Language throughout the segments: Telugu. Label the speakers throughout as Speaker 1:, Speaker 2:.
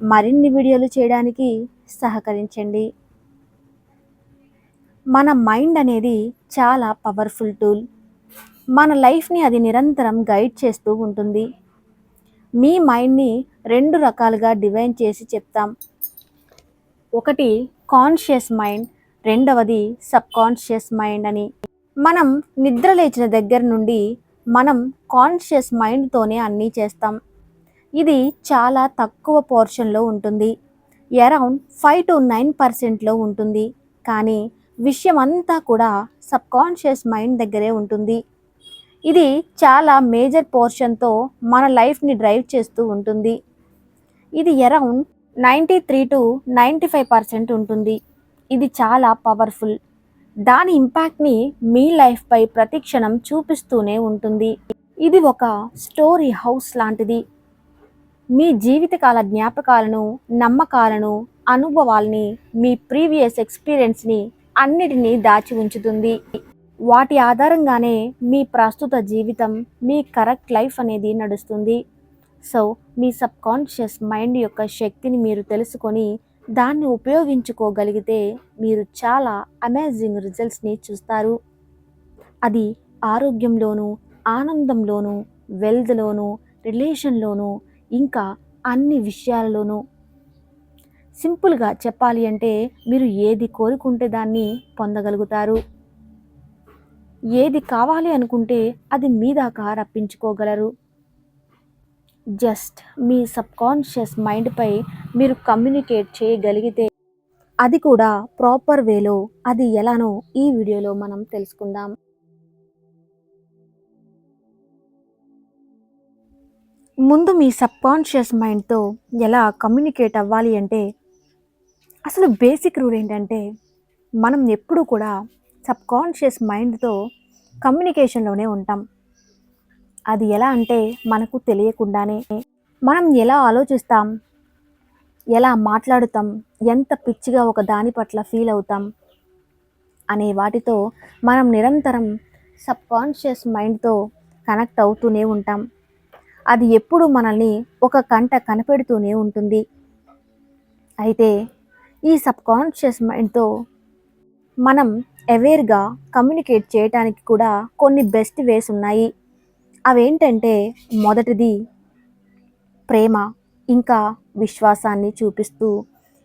Speaker 1: మరిన్ని వీడియోలు చేయడానికి సహకరించండి. మన మైండ్ అనేది చాలా పవర్ఫుల్ టూల్. మన లైఫ్ని అది నిరంతరం గైడ్ చేస్తూ ఉంటుంది. మీ మైండ్ని రెండు రకాలుగా డివైన్ చేసి చెప్తాం. ఒకటి కాన్షియస్ మైండ్ రెండవది సబ్ కాన్షియస్ మైండ్ అని. మనం నిద్ర లేచిన దగ్గర నుండి మనం కాన్షియస్ మైండ్తోనే అన్నీ చేస్తాం. ఇది చాలా తక్కువ పోర్షన్లో ఉంటుంది. అరౌండ్ ఫైవ్ టు నైన్ పర్సెంట్లో ఉంటుంది. కానీ విషయం అంతా కూడా సబ్కాన్షియస్ మైండ్ దగ్గరే ఉంటుంది. ఇది చాలా మేజర్ పోర్షన్తో మన లైఫ్ని డ్రైవ్ చేస్తూ ఉంటుంది. ఇది around ninety three to ninety five percent ఉంటుంది. ఇది చాలా పవర్ఫుల్. దాని ఇంపాక్ట్ని మీ లైఫ్పై ప్రతిక్షణం చూపిస్తూనే ఉంటుంది. ఇది ఒక స్టోరీ హౌస్ లాంటిది. మీ జీవితకాల జ్ఞాపకాలను నమ్మకాలను అనుభవాల్ని మీ ప్రీవియస్ ఎక్స్పీరియన్స్ని అన్నిటినీ దాచి ఉంచుతుంది. వాటి ఆధారంగానే మీ ప్రస్తుత జీవితం మీ కరెక్ట్ లైఫ్ అనేది నడుస్తుంది. సో మీ సబ్ కాన్షియస్ మైండ్ యొక్క శక్తిని మీరు తెలుసుకొని దాన్ని ఉపయోగించుకోగలిగితే మీరు చాలా అమేజింగ్ రిజల్ట్స్ని చూస్తారు. అది ఆరోగ్యంలోనూ ఆనందంలోనూ వెల్త్లోనూ రిలేషన్లోనూ ఇంకా అన్ని విషయాలలోనూ సింపుల్గా చెప్పాలి అంటే మీరు ఏది కోరుకుంటే దాన్ని పొందగలుగుతారు. ఏది కావాలి అనుకుంటే అది మీ దాకా రప్పించుకోగలరు. జస్ట్ మీ సబ్కాన్షియస్ మైండ్పై మీరు కమ్యూనికేట్ చేయగలిగితే అది కూడా ప్రాపర్ వేలో అది ఎలానో ఈ వీడియోలో మనం తెలుసుకుందాం. ముందు మీ సబ్కాన్షియస్ మైండ్తో ఎలా కమ్యూనికేట్ అవ్వాలి అంటే అసలు బేసిక్ రూల్ ఏంటంటే మనం ఎప్పుడూ కూడా సబ్కాన్షియస్ మైండ్తో కమ్యూనికేషన్లోనే ఉంటాం. అది ఎలా అంటే మనకు తెలియకుండానే. మనం ఎలా ఆలోచిస్తాం ఎలా మాట్లాడుతాం ఎంత పిచ్చిగా ఒక దాని పట్ల ఫీల్ అవుతాం అనే వాటితో మనం నిరంతరం సబ్కాన్షియస్ మైండ్తో కనెక్ట్ అవుతూనే ఉంటాం. అది ఎప్పుడు మనల్ని ఒక కంట కనపెడుతూనే ఉంటుంది. అయితే ఈ సబ్కాన్షియస్ మైండ్తో మనం అవేర్గా కమ్యూనికేట్ చేయటానికి కూడా కొన్ని బెస్ట్ వేస్ ఉన్నాయి. అవేంటంటే మొదటిది ప్రేమ ఇంకా విశ్వాసాన్ని చూపిస్తూ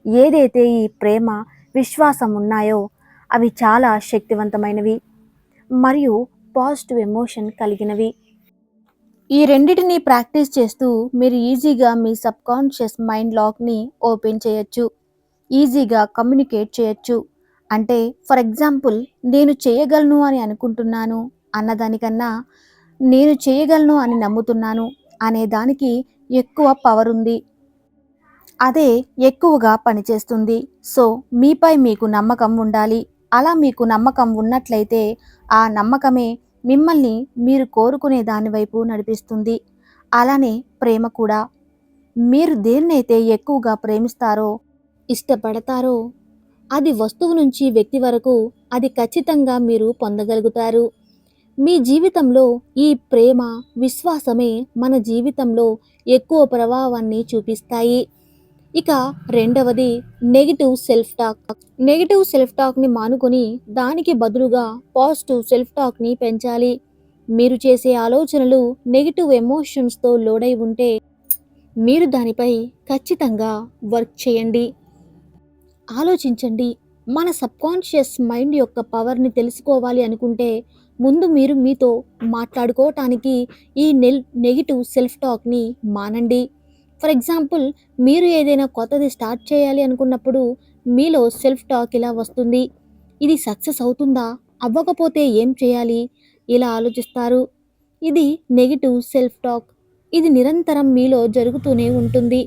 Speaker 1: ఏదైతే ఈ ప్రేమ విశ్వాసం ఉన్నాయో అవి చాలా శక్తివంతమైనవి మరియు పాజిటివ్ ఎమోషన్ కలిగినవి. ఈ రెండిటిని ప్రాక్టీస్ చేస్తూ మీరు ఈజీగా మీ సబ్కాన్షియస్ మైండ్ లాక్ని ఓపెన్ చేయొచ్చు. ఈజీగా కమ్యూనికేట్ చేయొచ్చు. అంటే ఫర్ ఎగ్జాంపుల్ నేను చేయగలను అని అనుకుంటున్నాను అన్నదానికన్నా నేను చేయగలను అని నమ్ముతున్నాను అనే దానికి ఎక్కువ పవర్ ఉంది. అదే ఎక్కువగా పనిచేస్తుంది. సో మీపై మీకు నమ్మకం ఉండాలి. అలా మీకు నమ్మకం ఉన్నట్లయితే ఆ నమ్మకమే మిమ్మల్ని మీరు కోరుకునే దాని వైపు నడిపిస్తుంది. అలానే ప్రేమ కూడా. మీరు దేన్నైతే ఎక్కువగా ప్రేమిస్తారో ఇష్టపడతారో అది వస్తువు నుంచి వ్యక్తి వరకు అది ఖచ్చితంగా మీరు పొందగలుగుతారు. మీ జీవితంలో ఈ ప్రేమ విశ్వాసమే మన జీవితంలో ఎక్కువ ప్రభావాన్ని చూపిస్తాయి. ఇక రెండవది negative self talk negative self టాక్ని మానుకొని దానికి బదులుగా పాజిటివ్ సెల్ఫ్ టాక్ని పెంచాలి. మీరు చేసే ఆలోచనలు నెగిటివ్ ఎమోషన్స్తో లోడై ఉంటే మీరు దానిపై ఖచ్చితంగా వర్క్ చేయండి. ఆలోచించండి. మన సబ్కాన్షియస్ మైండ్ యొక్క పవర్ని తెలుసుకోవాలి అనుకుంటే ముందు మీరు మీతో మాట్లాడుకోవటానికి ఈ నెల్ నెగిటివ్ సెల్ఫ్ టాక్ని మానండి. ఫర్ ఎగ్జాంపుల్ మీరు ఏదైనా కొత్తది స్టార్ట్ చేయాలి అనుకున్నప్పుడు మీలో సెల్ఫ్ టాక్ ఇలా వస్తుంది. ఇది సక్సెస్ అవుతుందా? అవ్వకపోతే ఏం చేయాలి? ఇలా ఆలోచిస్తారు. ఇది నెగిటివ్ సెల్ఫ్ టాక్. ఇది నిరంతరం మీలో జరుగుతూనే ఉంటుంది.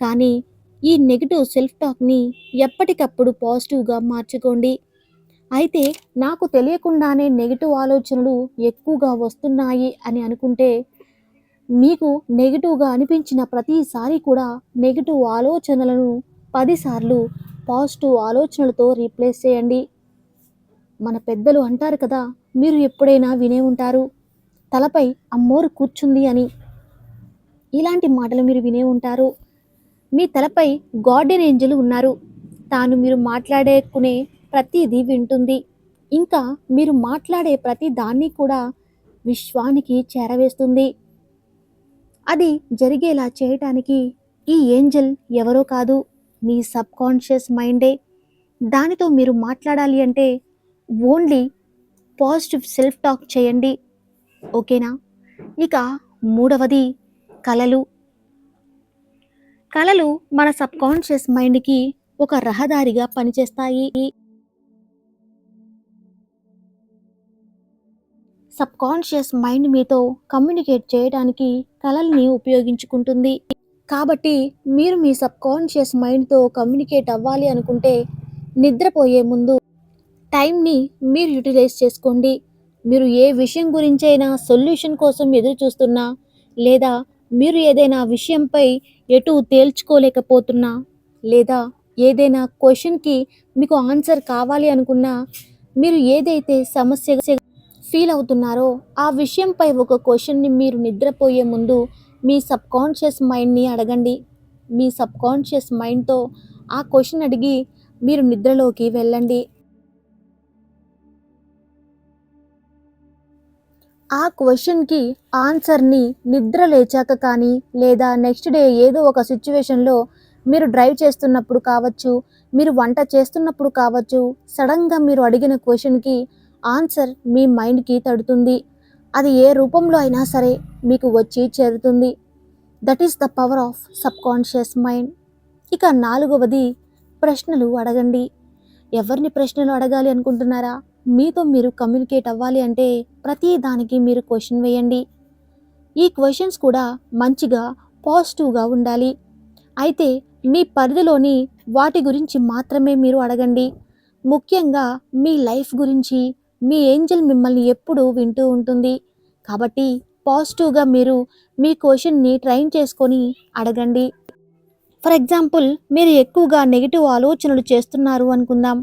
Speaker 1: కానీ ఈ నెగిటివ్ సెల్ఫ్ టాక్ని ఎప్పటికప్పుడు పాజిటివ్గా మార్చుకోండి. అయితే నాకు తెలియకుండానే నెగిటివ్ ఆలోచనలు ఎక్కువగా వస్తున్నాయి అని అనుకుంటే మీకు నెగిటివ్గా అనిపించిన ప్రతిసారి కూడా నెగిటివ్ ఆలోచనలను పదిసార్లు పాజిటివ్ ఆలోచనలతో రీప్లేస్ చేయండి. మన పెద్దలు అంటారు కదా మీరు ఎప్పుడైనా వినే ఉంటారు తలపై అమ్మోరు కూర్చుంది అని. ఇలాంటి మాటలు మీరు వినే ఉంటారు. మీ తలపై గార్డెన్ ఏంజల్ ఉన్నారు. తాను మీరు మాట్లాడేకునే ప్రతిదీ వింటుంది. ఇంకా మీరు మాట్లాడే ప్రతి దాన్ని కూడా విశ్వానికి చేరవేస్తుంది. అది జరిగేలా చేయటానికి ఈ ఏంజల్ ఎవరో కాదు మీ సబ్ కాన్షియస్ మైండే. దానితో మీరు మాట్లాడాలి అంటే ఓన్లీ పాజిటివ్ సెల్ఫ్ టాక్ చేయండి. ఓకేనా? ఇక మూడవది కళలు కళలు మన సబ్ కాన్షియస్ మైండ్కి ఒక రహదారిగా పనిచేస్తాయి. సబ్ కాన్షియస్ మైండ్ మీతో కమ్యూనికేట్ చేయడానికి కళల్ని ఉపయోగించుకుంటుంది. కాబట్టి మీరు మీ సబ్ కాన్షియస్ మైండ్తో కమ్యూనికేట్ అవ్వాలి అనుకుంటే నిద్రపోయే ముందు టైంని మీరు యూటిలైజ్ చేసుకోండి. మీరు ఏ విషయం గురించైనా సొల్యూషన్ కోసం ఎదురు చూస్తున్నా లేదా మీరు ఏదైనా విషయంపై ఎటు తేల్చుకోలేకపోతున్నా లేదా ఏదైనా క్వశ్చన్కి మీకు ఆన్సర్ కావాలి అనుకున్నా మీరు ఏదైతే సమస్య ఫీల్ అవుతున్నారో ఆ విషయంపై ఒక క్వశ్చన్ని మీరు నిద్రపోయే ముందు మీ సబ్ కాన్షియస్ మైండ్ని అడగండి. మీ సబ్ కాన్షియస్ మైండ్తో ఆ క్వశ్చన్ అడిగి మీరు నిద్రలోకి వెళ్ళండి. ఆ క్వశ్చన్కి ఆన్సర్ని నిద్ర లేచాక కానీ లేదా నెక్స్ట్ డే ఏదో ఒక సిచ్యువేషన్లో మీరు డ్రైవ్ చేస్తున్నప్పుడు కావచ్చు మీరు వంట చేస్తున్నప్పుడు కావచ్చు సడన్గా మీరు అడిగిన క్వశ్చన్కి ఆన్సర్ మీ మైండ్కి తడుతుంది. అది ఏ రూపంలో అయినా సరే మీకు వచ్చి చేరుతుంది. That is the power of subconscious mind ఇక నాలుగవది ప్రశ్నలు అడగండి. ఎవరిని ప్రశ్నలు అడగాలి అనుకుంటున్నారా? మీతో మీరు కమ్యూనికేట్ అవ్వాలి అంటే ప్రతి దానికి మీరు క్వశ్చన్ వేయండి. ఈ క్వశ్చన్స్ కూడా మంచిగా పాజిటివ్గా ఉండాలి. అయితే మీ పరిధిలోని వాటి గురించి మాత్రమే మీరు అడగండి. ముఖ్యంగా మీ లైఫ్ గురించి మీ ఏంజల్ మిమ్మల్ని ఎప్పుడు వింటూ ఉంటుంది. కాబట్టి పాజిటివ్గా మీరు మీ క్వశ్చన్ని ట్రైన్ చేసుకొని అడగండి. ఫర్ ఎగ్జాంపుల్ మీరు ఎక్కువగా నెగిటివ్ ఆలోచనలు చేస్తున్నారు అనుకుందాం.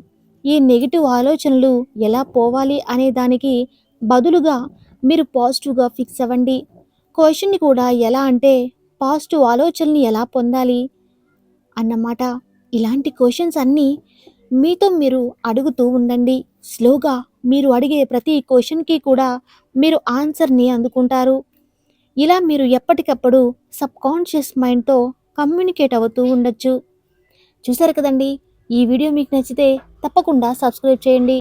Speaker 1: ఈ నెగిటివ్ ఆలోచనలు ఎలా పోవాలి అనే దానికి బదులుగా మీరు పాజిటివ్గా ఫిక్స్ అవ్వండి. క్వశ్చన్ని కూడా ఎలా అంటే పాజిటివ్ ఆలోచనని ఎలా పొందాలి అన్నమాట. ఇలాంటి క్వశ్చన్స్ అన్నీ మీతో మీరు అడుగుతూ ఉండండి. స్లోగా మీరు అడిగే ప్రతి క్వశ్చన్కి కూడా మీరు ఆన్సర్ని అందుకుంటారు. ఇలా మీరు ఎప్పటికప్పుడు సబ్కాన్షియస్ మైండ్తో కమ్యూనికేట్ అవుతూ ఉండొచ్చు. చూసారు కదండి? ఈ వీడియో మీకు నచ్చితే తప్పకుండా సబ్స్క్రైబ్ చేయండి.